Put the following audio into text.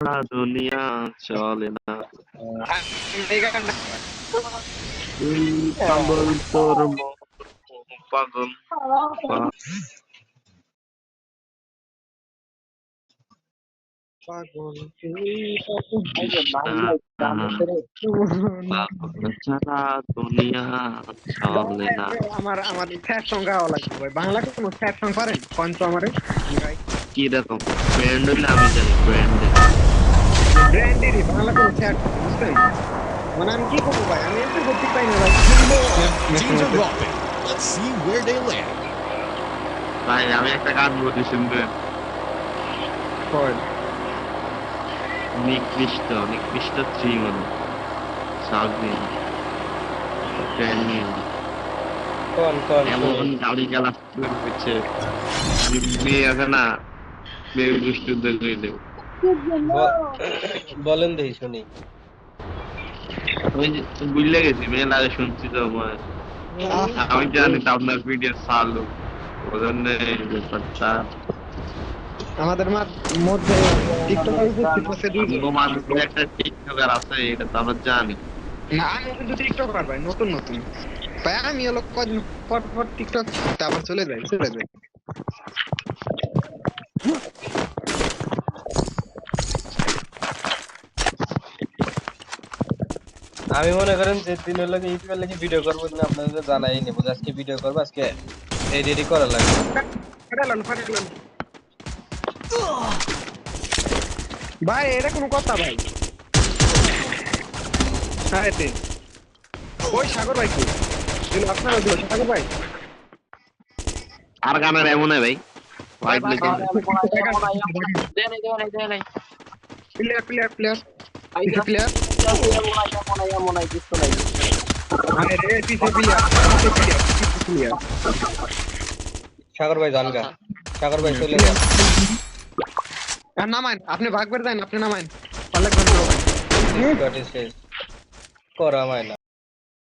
ছাড়া দুনিয়া চলে না। পাগল তোর পাগল আমার আমার স্যাড সং গাওয়া লাগবে বাংলা কোনো স্যাড সং পারেন? তো আমারে। কি রকম ব্র্যান্ড হইলে আমি জানি ব্র্যান্ড ব্র্যান্ডেরই বাংলা কোনো স্যাড বুঝছেন মানে আমি কি করব ভাই? আমি এত করতে পাই না ভাই। Teams are dropping. Let's see where they land. ভাই আমি একটা গান বলি শুনবেন? নিকৃষ্ট নিকৃষ্ট থ্রি মানে সাউথ এমন গাড়ি গালা হচ্ছে মেয়ে আছে না? বলেন দেখি শুনি। বুঝলে গেছি মেয়ে লাগে শুনছি তো আমার আমি জানি তো আপনার ভিডিও চালু ওই জন্য এই ব্যাপারটা। আমাদের মা- মধ্যে উপস্থিত একটা টিকটকার আছে এটা তো আমরা জানি। না আমি কিন্তু টিকটকার ভাই নতুন নতুন। ভাই আমি হলো কদিন পর পর টিকটক তারপর চলে যাই চলে যাই। আমি মনে করেন যে দিনের লগে ইউটিউবের লাগি ভিডিও করব না আপনাদের জানাই নেব। যে আজকে ভিডিও করব আজকে এডিটই করা লাগবে। ভাই এটা কোনো কথা ভাই। হ্যাঁ ওই সাগর ভাই কি? দিল আপনারা দিল সাগর ভাই। আর গানের এমন ভাই। হোয়াইট লেগে player player player player Sagar ভাই জানগা সাগর ভাই চলে যান নামাইন আপনি ভাগ করে দেন আপনি নামাইন পাল্লা করে দেবো ভাই Got it, শেষ করা হয় না